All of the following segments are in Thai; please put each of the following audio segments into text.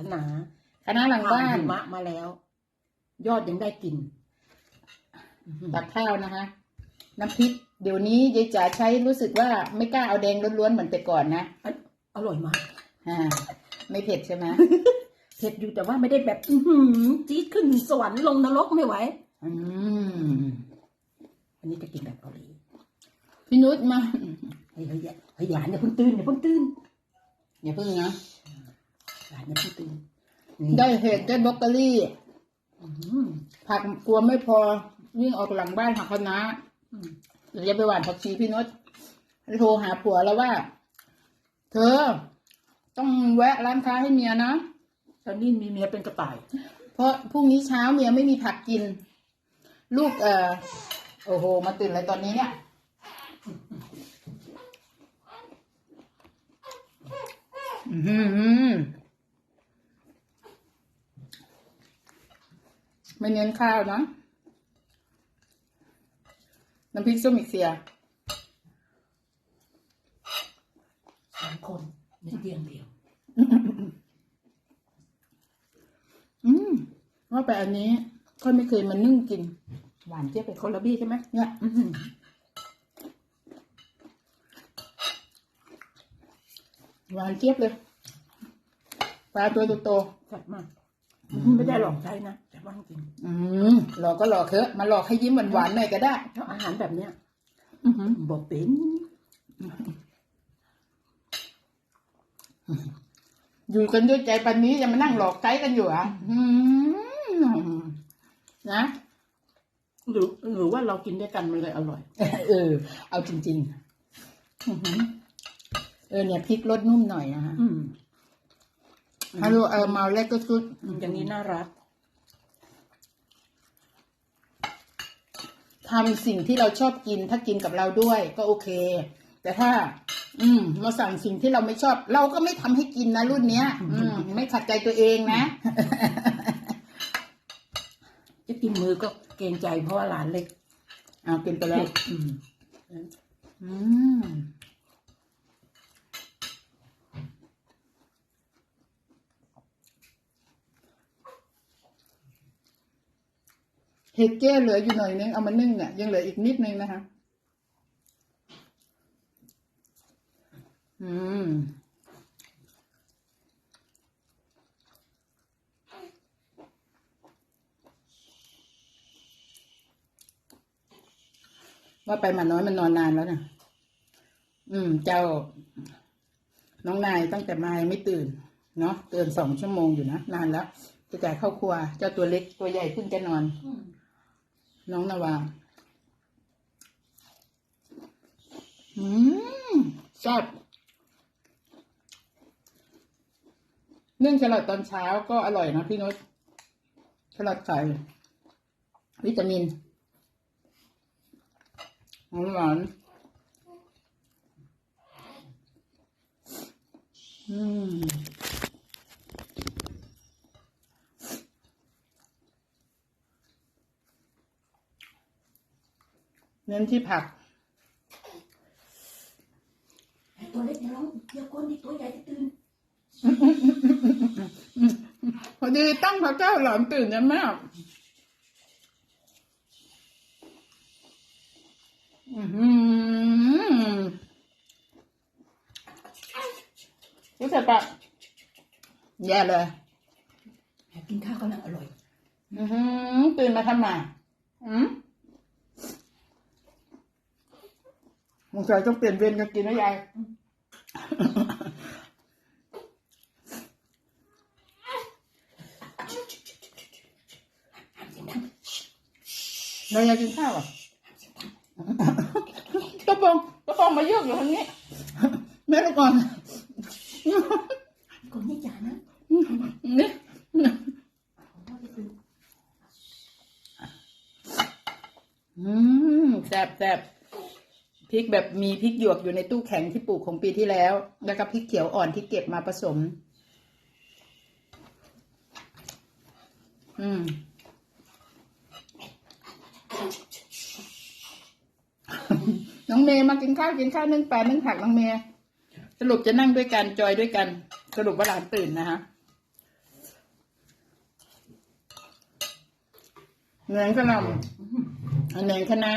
คะน้าคณะหลังบ้านผ่หิมะมาแล้ว ยอดยังได้กินตักข้าวนะคะ น้ำพริก เดี๋ยวนี้ยายจ๋าใช้รู้สึกว่าไม่กล้าเอาแดงล้วนๆเหมือนแต่ก่อนนะอร่อยมากอ่าไม่เผ็ดใช่ไหมเผ็ดอยู่แต่ว่าไม่ได้แบบอื้อหือจี๊ดขึ้นสวรรค์ลงนรกไม่ไหวอืมอันนี้จะกินแบบเกาหลีพี่นุชมาเฮ้ยเฮ้ยเฮ้ยหลานอย่าเพิ่งตื่นอย่าเพิ่งตื่นอย่าพึ่งนะ หลานอย่าเพิ่งตื่นได้เห็ดได้บรอกโคลี่อืมผักกลัวไม่พอวิ่งออกหลังบ้านหักคะน้าอืมเดี๋ยวจะไปหว่านผักชีพี่นุชโทรหาผัวแล้วว่า เธอ ต้องแวะร้านค้าให้เมียนะตอนนี้มีเมียเป็นกระต่าย เพราะพรุ่งนี้เช้าเมียไม่มีผักกิน ลูกเอ่อโอ้โห มาตื่นอะไรตอนนี้เนี่ยอือหือ ไม่เน้นข้าวนะ น้ำพริกส้มอีกเสียสามคนในเตียงเดียว อืมว่าไปอันนี้ค่อยไม่เคยมานึ่งกิน หวานเจี๊ยบไปคนละบี้ใช่ไหมเนี่ย อื้อหือหวานเจี๊ยบเลย ปลาตัวโตแซ่บมากไม่ได้หลอกใช้นะ แต่ว่าจริงๆอืมหลอกก็หลอกเถอะมาหลอกให้ยิ้มหวานๆหน่อยก็ได้ถ้าอาหารแบบเนี้ยอือหือบอกเป็นอยู่กันด้วยใจปันนี้ยังมานั่งหลอกใจกันอยู่อะอืมนะหรือหรือว่าเรากินด้วยกันมันเลยอร่อย เออ เอาจริงๆอื้อหือเออเนี่ยพริกรสนุ่มหน่อยนะฮะอืมฮัลโหลเออเมาแล้วก็ซุดอย่างนี้น่ารัก ทำสิ่งที่เราชอบกินถ้ากินกับเราด้วยก็โอเค แต่ถ้า อืมมาสั่งสิ่งที่เราไม่ชอบ เราก็ไม่ทำให้กินนะรุ่นเนี้ย อืมไม่ขัดใจตัวเองนะ จะกินมือก็เกรงใจเพราะว่าหลานเล็กเอากินไปแล้วอืม เห็ดแก้เหลืออยู่หน่อยนึงเอามานึ่งเนี่ยยังเหลืออีกนิดนึงนะคะ อืมว่าไปมาน้อยมันนอนนานแล้วนะอืม เจ้า น้องนายตั้งแต่มาไม่ตื่น เนาะเตือนสองชั่วโมงอยู่นะ นานแล้วจะจ่ายเข้าครัว เจ้าตัวเล็กตัวใหญ่เพิ่งจะนอน น้องนาวาอืมชอบเนื่องแครอทตอนเช้าก็อร่อยนะพี่นุชแครอทใส่วิตามินหวานหวานอืม เน้นที่ผักตัวเล็กอย่าร้องอย่าก้นดิตัวใหญ่จะตื่นพอดีตั้งพระเจ้าหลานตื่นนะแม่อือหือรู้สึกปะแย่เลยแอบกินข้าวกำลังอร่อย อือหือตื่นมาทำไมอืม มึงใจต้องเปลี่ยนเวรกันกินนะยายเราอยากกินข้าวอะกระปองกระปองมาเยอะอยู่ทางนี้ แม่ลูกก่อนก่อนนี่จ๋านะนี่อืมแซ่บแซ่บ พริกแบบมีพริกหยวกอยู่ในตู้แข็งที่ปลูกของปีที่แล้ว แล้วก็พริกเขียวอ่อนที่เก็บมาผสม อืมน้องเมย์มากินข้าวกินข้าวนึ่งปลานึ่งผักน้องเมย์สรุปจะนั่งด้วยกันจอยด้วยกัน สรุปว่าหลานตื่นนะคะเหนืองขนมเนืองคณะ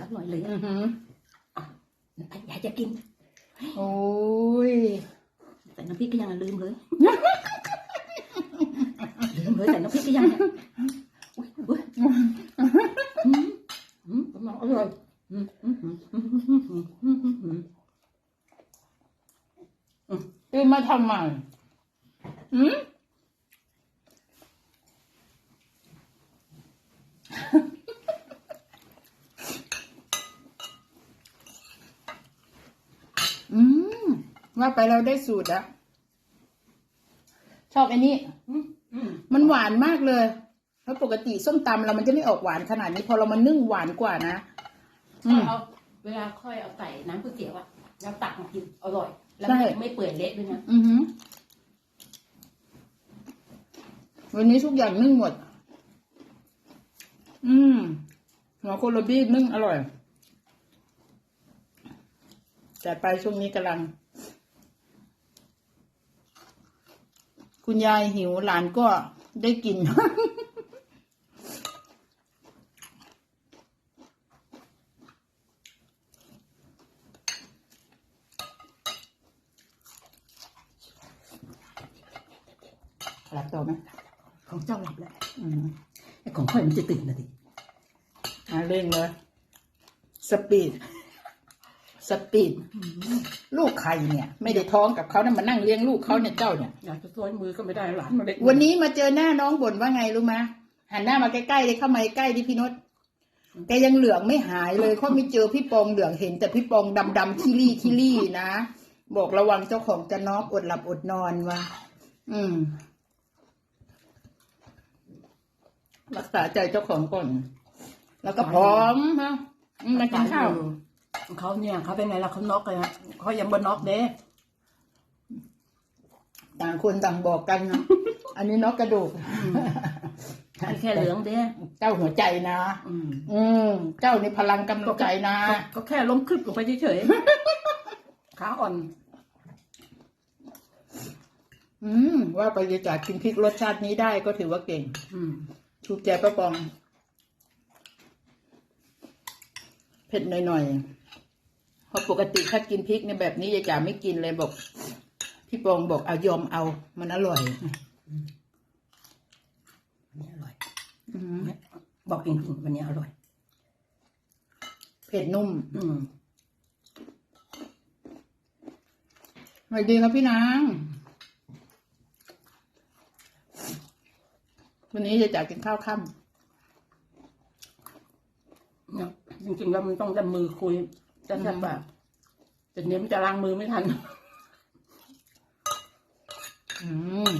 สักหน่อยเลยอือยากจะกิน โอ้ยแต่น้ำพริกก็ยังลืมเลยลืมเลยแต่น้ำพริกก็ยังเนี่ยอุ้ยอุ้ยอืมอืมอร่อยอืมอืมอืมอืมอืมอืมอืมมาทำไมอืม ว่าไปเราได้สูตรแล้วชอบไอ้นี่อืมอืมมันหวานมากเลยเพราะปกติส้มตำเรามันจะไม่ออกหวานขนาดนี้ พอเรามานึ่งหวานกว่านะอืมเอาเวลาค่อยเอาใส่น้ำก๋วยเตี๋ยวอะแล้วตักมากินอร่อย แล้วใช่ไม่เปื่อยเละด้วยนะอือหือวันนี้ทุกอย่างนึ่งหมด อืมหัวโคโลบี้นึ่งอร่อยจัดไปช่วงนี้กำลัง คุณยายหิวหลานก็ได้กิน หลับต่อไหมของเจ้าหลับแล้วอืมไอ้ของค่อยมันจะตื่นนะดิมาเร่งเลย สปีด สปีด ลูกใครเนี่ย ไม่ได้ท้องกับเขานะมานั่งเลี้ยงลูกเขาเนี่ยเจ้าเนี่ยอยากจะซ้อยมือก็ไม่ได้หลานมาเล็กวันนี้มาเจอหน้าน้องบ่นว่าไงรู้ไหมหันหน้ามาใกล้ๆเลยเข้ามาใกล้ดิพี่นศแกยังเหลืองไม่หายเลยเขาไม่เจอพี่ปองเหลืองเห็น แต่พี่ปองดำๆขี้รี่ขี้รี่นะบอกระวังเจ้าของจะน็อกอดหลับอดนอนว่ะอืม รักษาใจเจ้าของก่อน แล้วก็พร้อมฮะอืมมากินข้าวเขาเนี่ยเขาเป็นไงล่ะเขาน็อกเลยฮะ เขายังบนน็อกเด้ต่างคนต่างบอกกันนะอันนี้นกกระดูกไม่แค่เหลืองเด้เจ้าหัวใจนะ อืมอืมเจ้าในพลังกำลังใจนะ ก็ก็แค่ล้มคลึบลงไปเฉยๆ ขาอ่อน อืม ว่าไปจากกินพริกรสชาตินี้ได้ก็ถือว่าเก่ง อืมถูกใจป้าปอง เผ็ดหน่อยๆเพ ราะปกติถ้ากินพริกเนี่ยแบบนี้ยายจ๋าไม่กินเลยบอก พี่ปองบอกเอายอมเอา มันอร่อยวันนี้อร่อยอืมบอกจริงๆวันนี้อร่อย เผ็ดนุ่ม อืมสวัสดีครับพี่นาง วันนี้จะจากกินข้าวค่เนี่ยจริงๆแล้วมันต้องดัมือคุย จะแซ่บแบบแต่เนี้ยมันจะล้างมือไม่ทันำอืม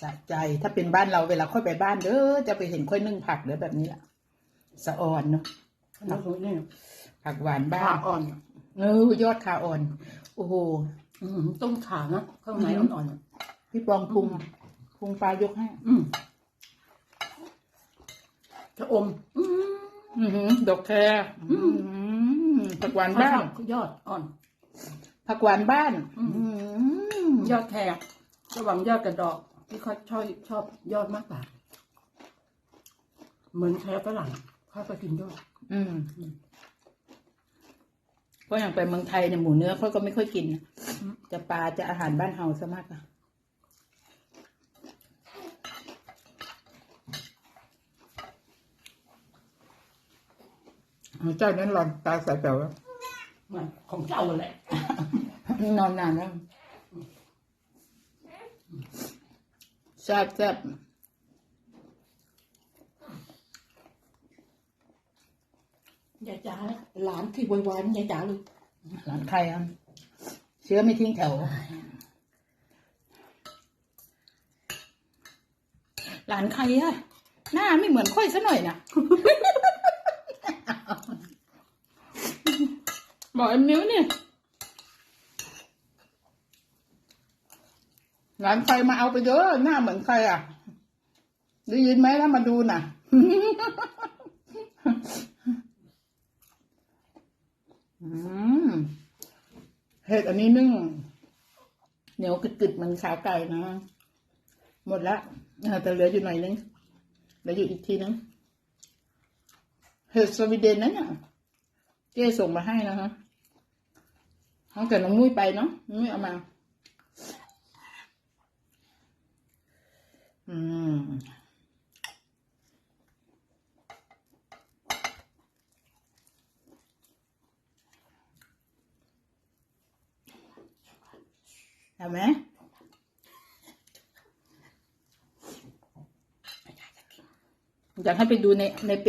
สะใจถ้าเป็นบ้านเราเวลาค่อยไปบ้านเด้อจะไปเห็นค่อยนึ่งผักเด้อแบบนี้แหละสะออนเนาะแล้วก็นี่ผักหวานบ้าขานอ่อนเออยอดขาอ่อน โอ้โหอืมต้มขานะข้างในอืมอ่อนๆอะพี่ปองพุงพุงปลายกให้ อืม จะอม อืมอือหือดอกแครอืมผักหวานบ้านยอดอ่อน ผักหวานบ้าน อืมอืมยอดแครระหว่างยอดกับดอก ที่เขาชอบชอบยอดมากกว่าเหมือนแครฝรั่งเขาก็กินยอด อืมเพราะอย่างไปเมืองไทยเนี่ยหมูเนื้อเขาก็ไม่ค่อยกินนะอืมจะปลาจะอาหารบ้านเฮาซะมากกว่า เอาเจ้านั้นหลอนตาใสแป๋วแล้วมันของเจ้าแหละนอนนานแล้วแซ่บแซ่บยายจ๋าหลานที่วายๆมันยายจ๋าเลยหลานใครอะเชื้อไม่ทิ้งแถว หลานใครอะหน้าไม่เหมือนค่อยซะหน่อยนะ บอกไอ้มิ้วนี่หลานใครมาเอาไปเยอะหน้าเหมือนใครอะ ได้ยินไหมถ้ามาดูน่ะ เห็ดอันนี้นึ่งเหนียวกึดๆมันขาไก่นะ หมดละแต่เหลืออยู่หน่อยนึงเหลืออยู่อีกทีนึงเห็ดสวีเดนนั่นเนี่ยเจ๊ส่งมาให้นะคะ เอาแต่น้องมุ้ยไปเนาะมุ้ยเอามา อืมเอาไหมอยากให้ไปดูในในเป